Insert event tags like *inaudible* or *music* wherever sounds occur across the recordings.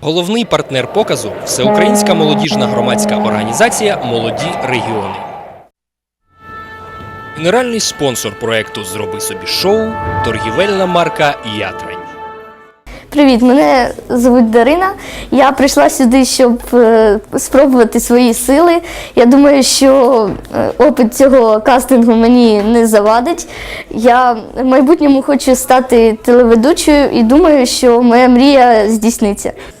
Головний партнер показу всеукраїнська молодіжна громадська організація Молоді регіони. Генеральний спонсор проекту Зроби собі шоу торгівельна марка Ятрань. Привіт, мене звуть Дарина. Я прийшла сюди, щоб е, спробувати свої сили. Я думаю, що е, опит цього кастингу мені не завадить. Я в майбутньому хочу стати телеведучою і думаю, що моя мрія здійсниться.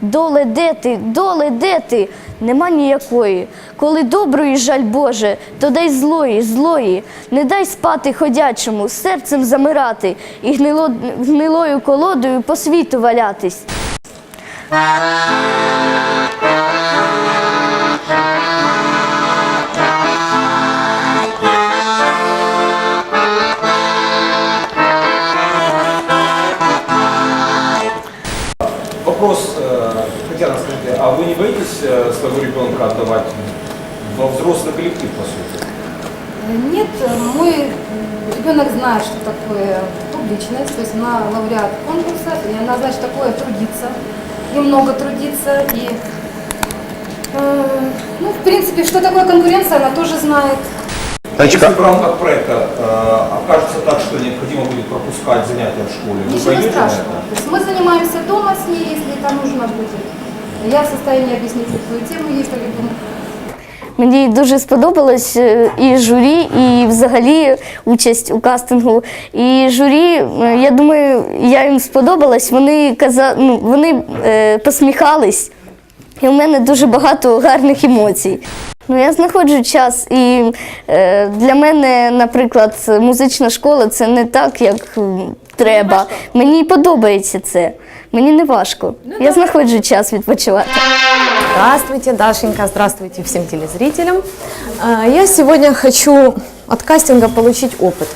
Доле де ти, доле де ти? Нема ніякої. Коли доброї жаль Боже, то дай злої, злої. Не дай спати ходячому, серцем замирати і гнило, гнилою колодою по світу валятись. Вопрос, э, Татьяна, скажите, а вы не боитесь э, своего ребенка отдавать во взрослый коллектив, по сути? Нет, мой ребенок знает, что такое публичность, то есть она лауреат конкурса, и она знает, что такое трудиться, и много трудиться, и, э, ну, в принципе, что такое конкуренция, она тоже знает. Если в рамках проекта э, окажется так, что необходимо будет пропускать занятия в школе, вы Ничего пойдете на страшного. это? То есть мы занимаемся дома с ней, если это нужно будет. Я в состоянии объяснить любую тему, если ребенок Мені дуже сподобалось е, і журі, і взагалі участь у кастингу. І журі, е, я думаю, я їм сподобалась. Вони каза, ну, вони е, посміхались, і у мене дуже багато гарних емоцій. Ну, я знаходжу час, і е, для мене, наприклад, музична школа це не так, як м, треба. Мені подобається це. Мені не важко. Я знаходжу час відпочивати. Здравствуйте, Дашенька, здравствуйте всем телезрителям. А, Я сегодня хочу от кастинга получить опыт.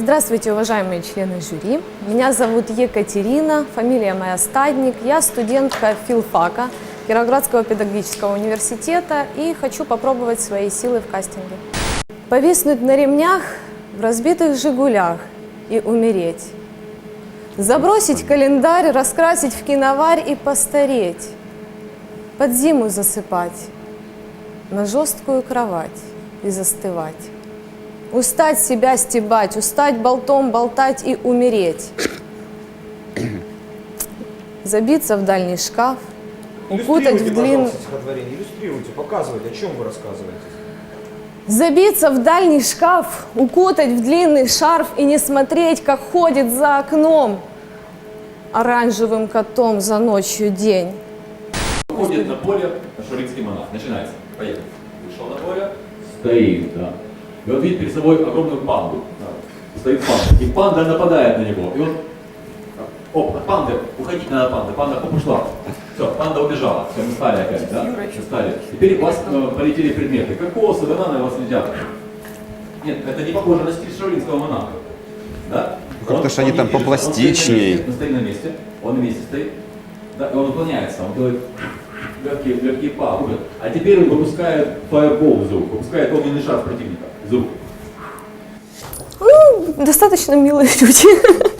Здравствуйте, уважаемые члены жюри. Меня зовут Екатерина, фамилия моя Стадник. Я студентка филфака Кировоградского педагогического университета и хочу попробовать свои силы в кастинге. Повиснуть на ремнях в разбитых «Жигулях» и умереть. Забросить календарь, раскрасить в киноварь и постареть под зиму засыпать, на жесткую кровать и застывать. Устать себя стебать, устать болтом болтать и умереть. Забиться в дальний шкаф, укутать в длинный... пожалуйста, стихотворение, иллюстрируйте, показывайте, о чем вы рассказываете. Забиться в дальний шкаф, укутать в длинный шарф и не смотреть, как ходит за окном оранжевым котом за ночью день. Выходит на поле шуринский монах. Начинается. Поехали. Вышел на поле, стоит, да. И он видит перед собой огромную панду. Да. Стоит панда. И панда нападает на него. И он, оп, от панды, уходить надо. Панда оп, ушла. Все, панда убежала. Все, мы стали опять, да? Мы стали. Теперь у вас э, полетели предметы. Кокосы, бананы вас летят. Нет, это не похоже на стиль шаолинского монаха. Да? Как-то Он- ж они он там не движется, он стоит на месте, Он на месте, стоит. Да, и он уклоняется, он делает легкие, легкие па, рубят. А теперь он выпускает фаербол из рук, выпускает огненный шар противника из рук. Ну, достаточно милые *laughs* люди.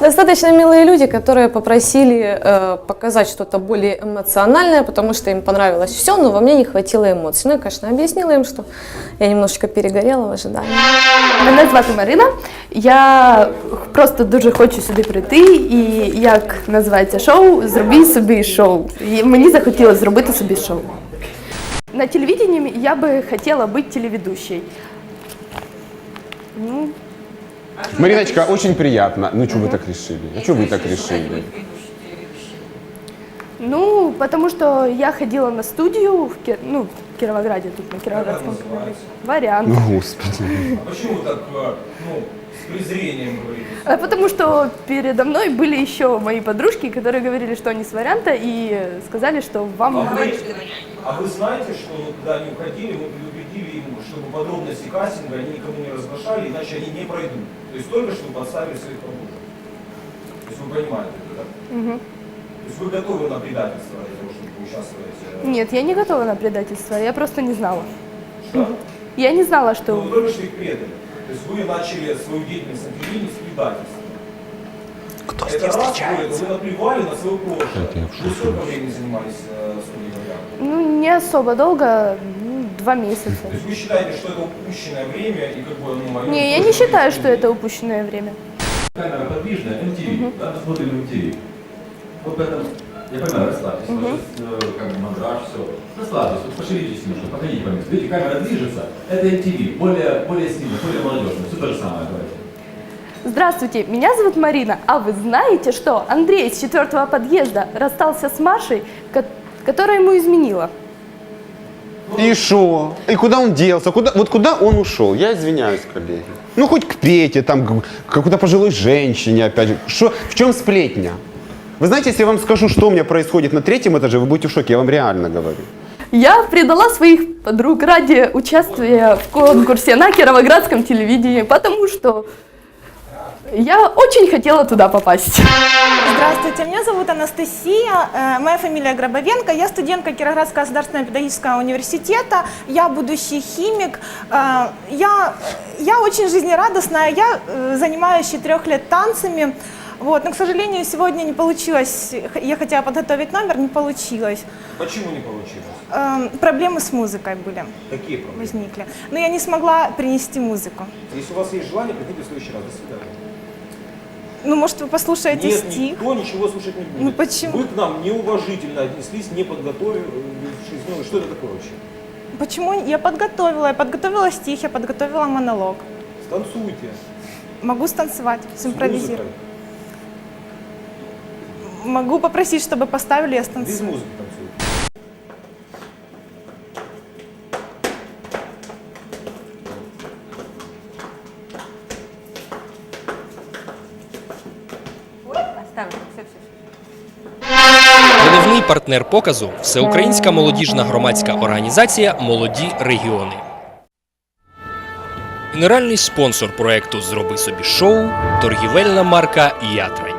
Достаточно милые люди, которые попросили э, показать что-то более эмоциональное, потому что им понравилось все, но во мне не хватило эмоций. Ну, я, конечно, объяснила им, что я немножечко перегорела в ожидании. Мене звати Марина. Я просто дуже хочу сюди прийти, і як називається шоу Зроби собі шоу. І мені захотілося зробити собі шоу. На телевидении я бы хотела быть телеведущей. Ну, Мариночка, очень приятно. Ну, что вы так решили? А что вы так решили? ну, потому что я ходила на студию в, Кир- ну, в Кировограде, тут на Кировоградском. Вариант. Ну, господи. А почему вы так, э, ну, с презрением говорите? А Потому что передо мной были еще мои подружки, которые говорили, что они с варианта, и сказали, что вам... А вы, а вы знаете, что вот когда они уходили, мы предупредили им, чтобы подробности кастинга они никому не разглашали, иначе они не пройдут. То есть только чтобы подставили своих подружек. То есть вы понимаете это, да? есть вы готовы на предательство для того, чтобы поучаствовать? э, Нет, я не готова на предательство, я просто не знала. Что? Я не знала, Ну, что... вы только что их предали. То есть вы начали свою деятельность на телевидении с предательства. Кто Это раз, вы, вы наплевали на свое прошлое. Вы сколько времени занимались э, студией? Ну, не особо долго, ну, два месяца. То есть вы считаете, что это упущенное время и как бы, ну, Не, я не считаю, что это упущенное время. Камера подвижная, MTV, да, мы смотрим MTV. Вот поэтому, я понимаю, расслабьтесь, у вас сейчас, э, как бы мандраж, все. Расслабьтесь, вот пошевелитесь немножко, походите по месту. Видите, камера движется, это MTV, более, более стильно, более молодежно, все то же самое, давайте. Здравствуйте, меня зовут Марина, а вы знаете, что Андрей из четвертого подъезда расстался с Машей, ко- которая ему изменила? И шо? И куда он делся? Куда, вот куда он ушел? Я извиняюсь, коллеги. Ну, хоть к Пете, там, к какой-то пожилой женщине, опять же. Шо, в чем сплетня? Вы знаете, если я вам скажу, что у меня происходит на третьем этаже, вы будете в шоке, я вам реально говорю. Я предала своих подруг ради участия в конкурсе на Кировоградском телевидении, потому что я очень хотела туда попасть. Здравствуйте, меня зовут Анастасия, э, моя фамилия Гробовенко, я студентка Кировоградского государственного педагогического университета, я будущий химик, Э, я, я очень жизнерадостная, я э, занимаюсь с четырех лет танцами, вот, но, к сожалению, сегодня не получилось, я хотела подготовить номер, не получилось. Почему не получилось? Э, Проблемы с музыкой были, Какие проблемы? возникли, но я не смогла принести музыку. Если у вас есть желание, приходите в следующий раз. До свидания. Ну, может, вы послушаете Нет, стих? никто ничего слушать не будет. Ну, почему? Вы к нам неуважительно отнеслись, не подготовившись. Ну, что это такое вообще? Почему я подготовила? Я подготовила стих, я подготовила монолог. Станцуйте. Могу станцевать, симпровизировать. Могу попросить, чтобы поставили, я Без станцую. музыки танцуйте. Партнер показу всеукраїнська молодіжна громадська організація Молоді регіони. Генеральний спонсор проекту Зроби собі шоу торгівельна марка Ятрай.